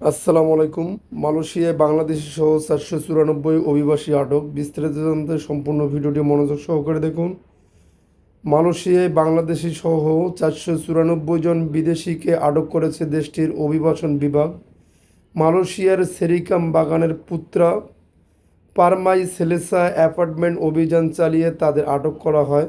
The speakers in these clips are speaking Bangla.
আসসালামু আলাইকুম। মালয়েশিয়ায় বাংলাদেশি সহ চারশো চুরানব্বই অভিবাসী আটক। বিস্তারিত জানতে সম্পূর্ণ ভিডিওটি মনোযোগ সহকারে দেখুন। মালয়েশিয়ায় বাংলাদেশি সহ চারশো চুরানব্বই জন বিদেশিকে আটক করেছে দেশটির অভিবাসন বিভাগ। মালয়েশিয়ার সেরিকাম বাগানের পুত্রা পারমাই সেলেসা অ্যাপার্টমেন্ট অভিযান চালিয়ে তাদের আটক করা হয়।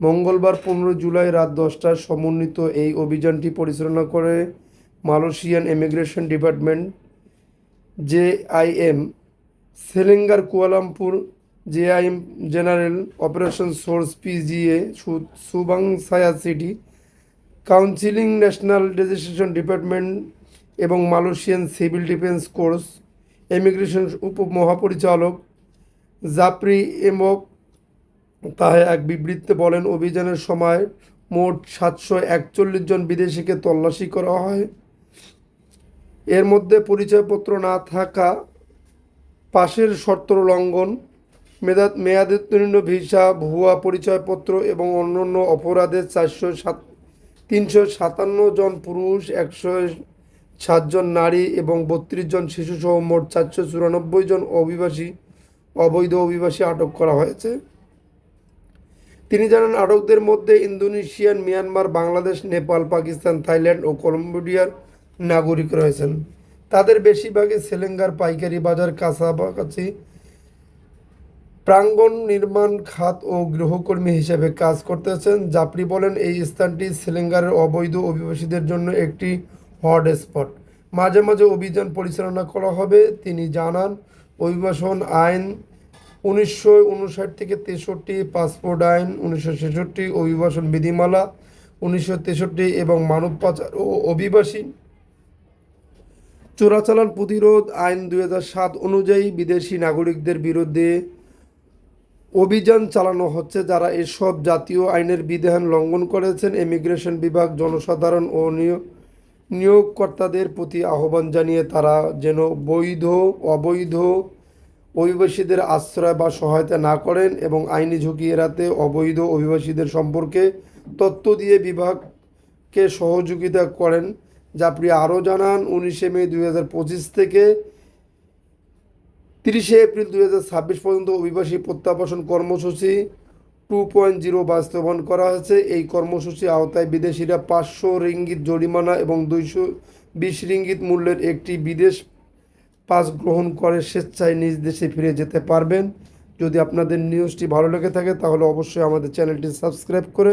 মঙ্গলবার পনেরো জুলাই রাত দশটার সমন্বিত এই অভিযানটি পরিচালনা করে Malaysian immigration department, J I M, Selangor Kuala Lumpur, J I M general operation source P G A Subang Jaya city, counselling national registration department এবং Malaysian civil defence corps, immigration উপ মহাপরিচালক জাপ্রি এমক তাহে এক বিবৃতিতে বলেন, অভিযানের সময় মোট সাতশো একচল্লিশ জন বিদেশিকে তল্লাশি করা হয়। এর মধ্যে পরিচয়পত্র না থাকা, পাশের শর্ত লঙ্ঘন মেয়াদ মেয়াদোত্তীর্ণ ভিসা, ভুয়া পরিচয়পত্র এবং অন্যান্য অপরাধের চারশো সাত তিনশো সাতান্ন জন পুরুষ, একশো সাতজন নারী এবং বত্রিশ জন শিশুসহ মোট চারশো চুরানব্বই জন অভিবাসী, অবৈধ অভিবাসী আটক করা হয়েছে। তিনি জানান, আটকদের মধ্যে Indonesian, Myanmar, Bangladesh, Nepal, Pakistan, Thailand ও কলম্বোডিয়ার নাগরিক রয়েছেন। তাদের বেশিরভাগই সেলেঙ্গার পাইকারি বাজার কাছাকাছি। প্রাঙ্গণ নির্মাণ, খাত ও গৃহকর্মী হিসেবে কাজ করতেছেন। জাপরি বলেন, এই স্থানটি সেলেঙ্গারের অবৈধ অভিবাসীদের জন্য একটি হট স্পট। মাঝে মাঝে অভিযান পরিচালনা করা হবে, তিনি জানান। অভিবাসন আইন উনিশশো উনষাট থেকে তেষট্টি, পাসপোর্ট আইন উনিশশো ছেষট্টি, অভিবাসন বিধিমালা উনিশশো তেষট্টি এবং মানব পাচার ও অভিবাসী চোরাচালান প্রতিরোধ আইন দুই সাত অনুযায়ী বিদেশি নাগরিকদের বিরুদ্ধে অভিযান চালানো হচ্ছে, যারা এসব জাতীয় আইনের বিধান লঙ্ঘন করেছেন। ইমিগ্রেশন বিভাগ, জনসাধারণ ও নিয়োগ, নিয়োগকর্তাদের প্রতি আহ্বান জানিয়ে তারা যেন বৈধ, অবৈধ অভিবাসীদের আশ্রয় বা সহায়তা না করেন এবং আইনি ঝুঁকি এড়াতে অবৈধ অভিবাসীদের সম্পর্কে তথ্য দিয়ে বিভাগকে সহযোগিতা করেন। জাপরি আরও জানান, উনিশে মে দু হাজার পঁচিশ থেকে তিরিশে এপ্রিল দুই হাজার ছাব্বিশ পর্যন্ত অভিবাসী প্রত্যাবাসন কর্মসূচি টু পয়েন্ট জিরো বাস্তবায়ন করা হয়েছে। এই কর্মসূচি আওতায় বিদেশিরা পাঁচশো রিঙ্গিত জরিমানা এবং দুইশো বিশ রিঙ্গিত মূল্যের একটি বিদেশ পাস গ্রহণ করে স্বেচ্ছায় নিজ দেশে ফিরে যেতে পারবেন। যদি আপনাদের নিউজটি ভালো লেগে থাকে, তাহলে অবশ্যই আমাদের চ্যানেলটি সাবস্ক্রাইব করে